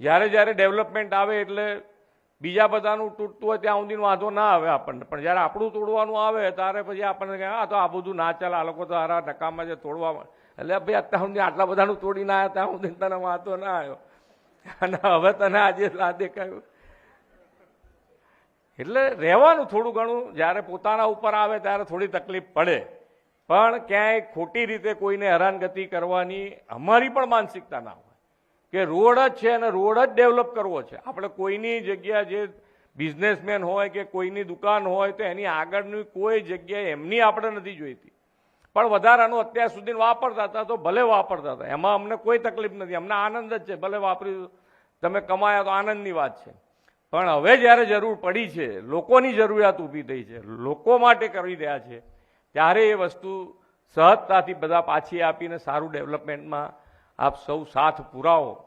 જ્યારે જ્યારે ડેવલપમેન્ટ આવે એટલે બીજા બધાનું તૂટતું હોય ત્યાં સુધી વાંધો ના આવે આપણને. પણ જ્યારે આપણું તોડવાનું આવે, ત્યારે પછી આપણને કહે આ તો આ બધું ના ચાલે. આ લોકો તો હારા નકામમાં છે તોડવામાં એટલે ભાઈ અત્યાર સુધી આટલા બધાનું તોડીને આવ્યા ત્યાં સુધી તને વાંધો ના આવ્યો. અને હવે તને આજે આ દેખાયું. એટલે રહેવાનું થોડું ઘણું. જ્યારે પોતાના ઉપર આવે, ત્યારે થોડી તકલીફ પડે. પણ ક્યાંય ખોટી રીતે કોઈને હેરાનગતિ કરવાની અમારી પણ માનસિકતા ના હોય. કે રોડ જ છે અને રોડ જ ડેવલપ કરવો છે. આપણે કોઈની જગ્યા જે બિઝનેસમેન હોય કે કોઈની દુકાન હોય તો એની આગળની કોઈ જગ્યાએ એમની આપણે નથી જોઈતી. પણ વધારાનું અત્યાર સુધી વાપરતા હતા તો ભલે વાપરતા હતા. એમાં અમને કોઈ તકલીફ નથી. અમને આનંદ જ છે. ભલે વાપરી તમે કમાયા તો આનંદની વાત છે. પણ હવે જ્યારે જરૂર પડી છે, લોકોની જરૂરિયાત ઊભી થઈ છે, લોકો માટે કરી રહ્યા છે, ત્યારે એ વસ્તુ સહજતાથી બધા પાછી આપીને સારું ડેવલપમેન્ટમાં આપ સૌ સાથ પુરાવો.